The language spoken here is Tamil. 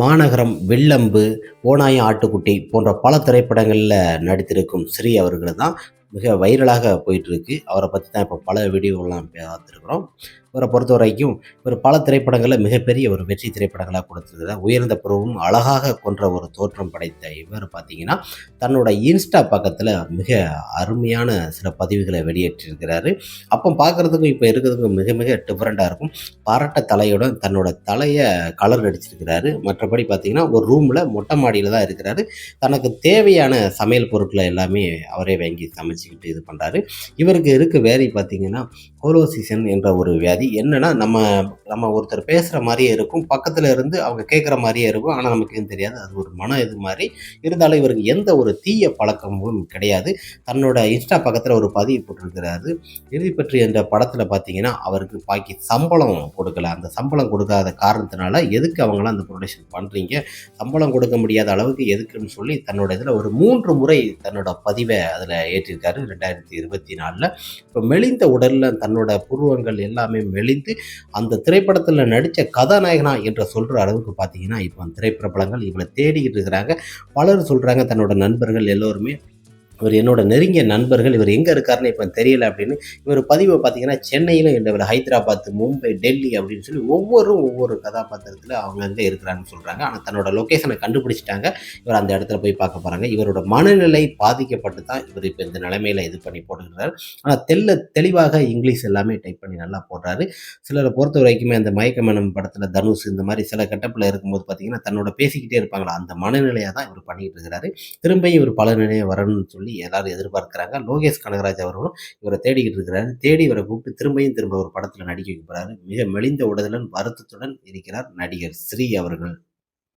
மாநகரம் வில்லம்பு ஓநாயம் ஆட்டுக்குட்டி போன்ற பல திரைப்படங்களில் நடித்திருக்கும் ஸ்ரீ அவர்கள் தான் மிக வைரலாக போயிட்டுருக்கு அவரை பற்றி தான் இப்போ பல வீடியோலாம் பார்த்துருக்குறோம். இவரை பொறுத்த வரைக்கும் இவர் பல திரைப்படங்களில் மிகப்பெரிய ஒரு வெற்றி திரைப்படங்களாக கொடுத்துருக்கிறார் உயர்ந்த பருவம் அழகாக கொன்ற ஒரு தோற்றம் படைத்த இவர் பார்த்தீங்கன்னா தன்னோட இன்ஸ்டா பக்கத்தில் மிக அருமையான சில பதிவுகளை வெளியேற்றிருக்கிறாரு அப்போ பார்க்குறதுக்கும் இப்போ இருக்கிறதுக்கும் மிக மிக டிஃப்ரெண்ட்டாக இருக்கும். பரட்ட தலையுடன் தன்னோட தலையை கலர் அடிச்சிருக்கிறாரு. மற்றபடி பார்த்தீங்கன்னா ஒரு ரூமில் மொட்டை மாடியில் தான் இருக்கிறாரு. தனக்கு தேவையான சமையல் பொருட்களை எல்லாமே அவரே வாங்கி சமைச்சிக்கிட்டு இது பண்ணுறாரு இவருக்கு இருக்க வேலை பார்த்தீங்கன்னா ஹோலோசிசன் என்ற ஒரு வியாதி என்னன்னா நம்ம நம்ம ஒருத்தர் பேசுகிற மாதிரியே இருக்கும். பக்கத்தில் இருந்து அவங்க கேட்குற மாதிரியே இருக்கும். ஆனால் நமக்கு எதுவும் தெரியாது. அது ஒரு மன இது மாதிரி. இருந்தாலும் இவருக்கு எந்த ஒரு தீய பழக்கமும் கிடையாது. தன்னோட இன்ஸ்டா பக்கத்தில் ஒரு பதிவு போட்டிருக்கிறாரு. இறுதி பற்றி என்ற படத்தில் பார்த்தீங்கன்னா அவருக்கு பாக்கி சம்பளம் கொடுக்கல. அந்த சம்பளம் கொடுக்காத காரணத்தினால எதுக்கு அவங்களாம் அந்த ப்ரொடக்ஷன் பண்ணுறீங்க சம்பளம் கொடுக்க முடியாத அளவுக்கு எதுக்குன்னு சொல்லி தன்னோட இதில் ஒரு மூன்று முறை தன்னோட பதிவை அதில் ஏற்றிருக்காரு. ரெண்டாயிரத்தி இருபத்தி நாலில். இப்போ மெலிந்த உடலில் தன்னோட புருவங்கள் எல்லாமே மெலிந்து அந்த திரைப்படத்தில் நடித்த கதாநாயகனா என்று சொல்கிற அளவுக்கு பார்த்தீங்கன்னா இப்போ அந்த திரைப்பிரபலங்கள் இவளை தேடிக்கிட்டு இருக்கிறாங்க. பலர் சொல்கிறாங்க தன்னோட நண்பர்கள் எல்லோருமே இவர் என்னோட நெருங்கிய நண்பர்கள் இவர் எங்கே இருக்காருன்னு இப்போ தெரியல அப்படின்னு இவர் பதிவை பார்த்தீங்கன்னா சென்னையிலும் இல்லை ஹைதராபாத் மும்பை டெல்லி அப்படின்னு சொல்லி ஒவ்வொரு ஒவ்வொரு கதாபாத்திரத்தில் அவங்கங்கே இருக்கிறாங்கன்னு சொல்கிறாங்க ஆனால் தன்னோட லொக்கேஷனை கண்டுபிடிச்சிட்டாங்க. இவர் அந்த இடத்துல போய் பார்க்க போகிறாங்க இவரோட மனநிலை பாதிக்கப்பட்டு தான் இவர் இப்போ இந்த நிலைமையில் இது பண்ணி போட்டுக்கிறார். ஆனால் தெல்ல தெளிவாக இங்கிலீஷ் எல்லாமே டைப் பண்ணி நல்லா போடுறாரு. சிலரை பொறுத்த வரைக்குமே அந்த மயக்கமனம் படத்தில் தனுஷ் இந்த மாதிரி சில கட்டப்பில் இருக்கும்போது பார்த்தீங்கன்னா தன்னோட பேசிக்கிட்டே இருப்பாங்களா? அந்த மனநிலையாக தான் இவர் பண்ணிக்கிட்டு இருக்கிறாரு. திரும்ப இவர் பல நிலையை வரணும்னு சொல்லி எல்லாரும் எதிர்பார்க்குறாங்க. லோகேஷ் கனகராஜ் அவர்களும் இவரை தேடிக்கிட்டு இருக்கிறாரு. தேடி இவரை கூப்பிட்டு திரும்பியும் திரும்ப ஒரு படத்தில் நடிக்க வைக்கிறாரு மிக மெலிந்த உடலுடன் வருத்தத்துடன் இருக்கிறார் நடிகர் ஸ்ரீ அவர்கள்.